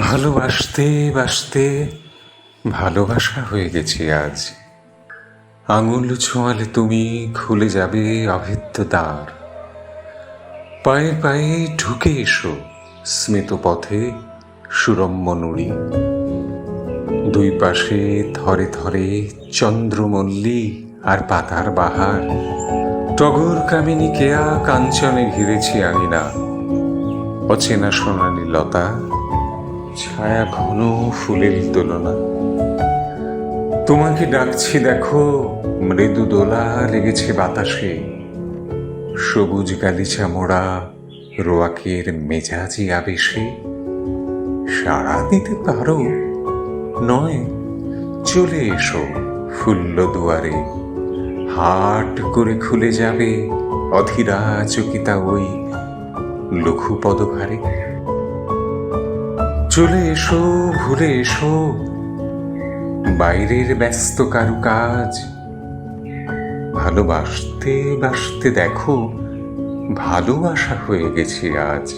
ভালোবাসতে বাসতে ভালোবাসা হয়ে গেছি আজ। আঙুল ছোঁয়ালে তুমি খুলে যাবে অভেদ্য দ্বার। পায়ে পায়ে ঢুকে এসো স্মিত পথে সুরম্য নুড়ি। দুই পাশে ধরে ধরে চন্দ্রমল্লী আর পাতার বাহার। টগর কামিনী কেয়া কাঞ্চনে ঘিরেছি আঙিনা। অচেনা সোনালি লতা ছায়া ঘন ফুলের দোলনা তোমাকে ডাকছি, দেখো, মৃদু দোলা লেগেছে বাতাসে। সবুজ গালিচা মোড়া রোয়াকের মেজাজি আবেশে। সাড়া দিতে পারো? নয়, চলে এসো ফুল্ল দুয়ারে। হাট করে খুলে যাবে অধীরা চকিতা ওই লঘু পদভারে চলে এসো ভুলে এসো। বাইরের ব্যস্ত কারু কাজ। ভালোবাসতে বাসতে দেখো, ভালোবাসা হয়ে গেছি আজ।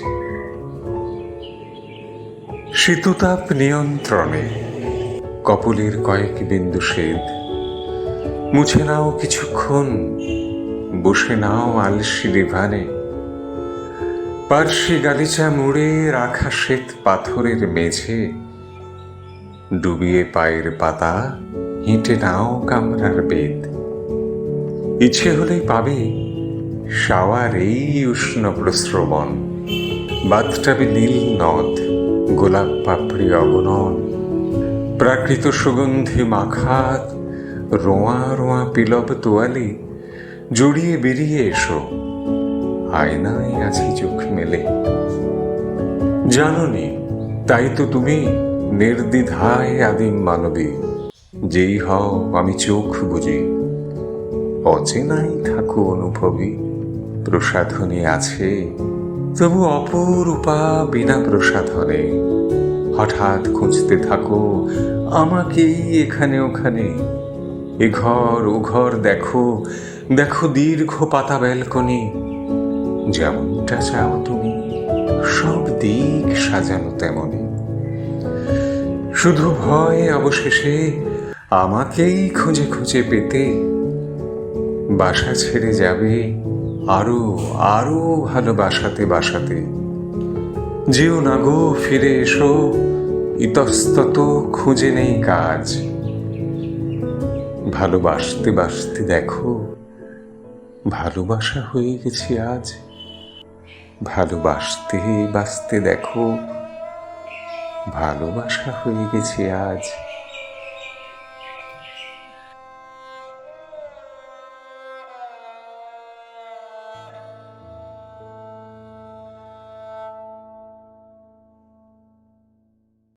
শীততাপ নিয়ন্ত্রণে, কপলের কয়েক বিন্দু সেদ। মুছে নাও কিছুক্ষণ, বসে নাও আলসি রিভানে পার্শ্বে গালিচা মুড়ে রাখা শ্বেত পাথরের মেঝে, ডুবিয়ে পায়ের পাতা হেঁটে নাও কামরার বেদ। ইচ্ছে হলেই পাবে শাওয়ার এই উষ্ণ প্রশ্রবণ বাথটাবে নীল নদ, গোলাপ পাপড়ি অগণন প্রাকৃত সুগন্ধি মাখাত, রোয়া রোয়া পিলব তোয়ালি, জড়িয়ে বেরিয়ে এসো। আয়নায় আছি চোখ মেলে। জাননি, তাই তো তুমি নির্দ্বিধায় আদিম মানবী। যেই হও, আমি চোখ বুঝি। অচেনাই থাকো অনুভবী, প্রসাধনী আছে, তবু অপরূপা বিনা প্রসাধনে। হঠাৎ খুঁজতে থাকো, আমাকেই এখানে ওখানে। এ ঘর, ও ঘর দেখো দেখো দীর্ঘ পাতা ব্যালকনি। যেমনটা চাও তুমি, সব দিক সাজানো তেমনই। শুধু ভয় অবশেষে আমাকেই খুঁজে খুঁজে পেতে বাসা ছেড়ে যাবে আরও আরও ভালোবাসাতে বাসাতে। যেও না গো, ফিরে এসো, ইতস্তত খুঁজে নেই কাজ। ভালোবাসতে বাসতে দেখো, ভালোবাসা হয়ে গেছি আজ। ভালোবাসতে বাসতে দেখো ভালোবাসা হয়ে গেছে আজ।